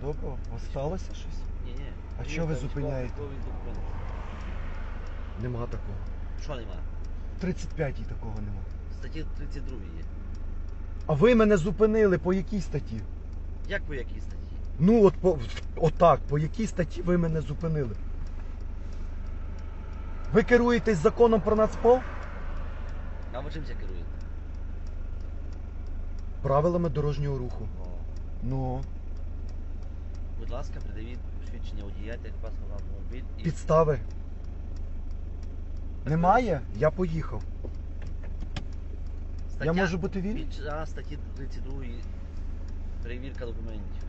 Доброго. У вас сталося щось? Ні, ні. А що ви зупиняєте? Нема такого. Що нема? В 35-й такого нема. Статті 32 є. А ви мене зупинили по якій статті? Як по якій статті? Ну от по отак, по якій статті ви мене зупинили? Ви керуєтесь законом про нацпол? А ви чим це керуєте? Правилами дорожнього руху. О, Ну, Будь ласка, придавіть посвідчення водія, як паспорт автомобіль і підстави. Немає? Я поїхав. стаття Я можу бути вільний? під час статті 32 перевірка документів.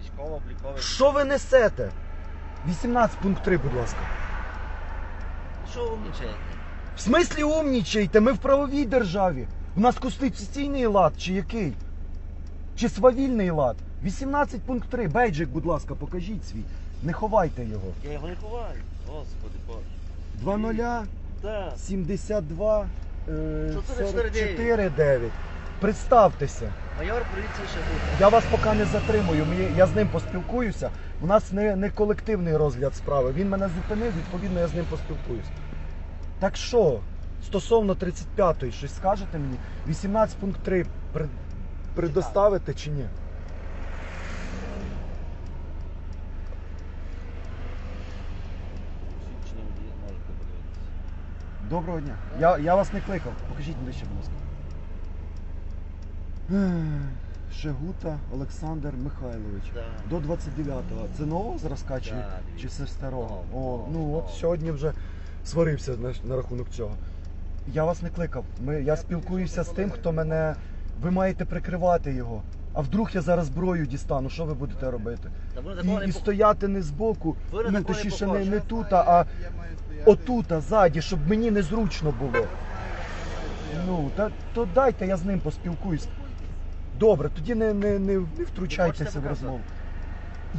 Військово-обліковий. Що ви несете? 18 пункт 3, будь ласка. Що ви умнічаєте? В смислі умнічаєте? Ми в правовій державі. У нас конституційний лад чи який? Чи свавільний лад? 18 пункт 3. Бейджик, будь ласка, покажіть свій. Не ховайте його. Я його не ховаю. Господи Боже. 20 Так. 72 е, 449. 449. Представтеся. Майор поліції Шагута. Я вас поки не затримую. Я з ним поспілкуюся. У нас не, не колективний розгляд справи. Він мене зупинив, відповідно, я з ним поспілкуюсь. Так що, стосовно 35-ї, щось скажете мені? 18 пункт 3 при, предоставите чи ні? Посвідчення водія можете подивитися. Доброго дня. Я, я вас не кликав. Покажіть ближче, будь ласка. Шегута Олександр Михайлович. Да. До 29-го. Це нового зразка чи, Да, чи все старого? Нового, О, ну нового. от сьогодні вже сварився на, на рахунок цього. Я вас не кликав. Ми, я спілкуюся з тим, хто мене. Ви маєте прикривати його. А вдруг я зараз зброю дістану, що ви будете робити? І, не і стояти не збоку, ну точніше не, не тут, а отут, ззаді, щоб мені незручно було. Ну, та, то дайте я з ним поспілкуюсь. Добре, тоді не, не, не, не втручайтеся в розмову.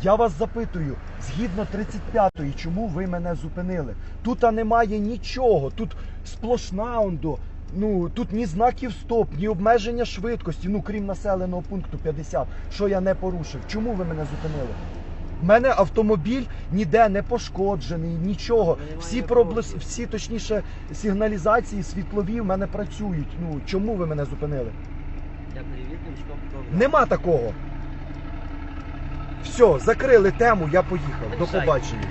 Я вас запитую, згідно 35-ї, чому ви мене зупинили? Тут немає нічого, тут сплошна ондо. Ну тут ні знаків стоп, ні обмеження швидкості, ну крім населеного пункту 50, що я не порушив. Чому ви мене зупинили? У мене автомобіль ніде не пошкоджений, нічого. Всі проблес, всі точніше сигналізації світлові в мене працюють. Ну чому ви мене зупинили? Я військово-обліковий. Нема такого. Все, закрили тему, я поїхав. До побачення.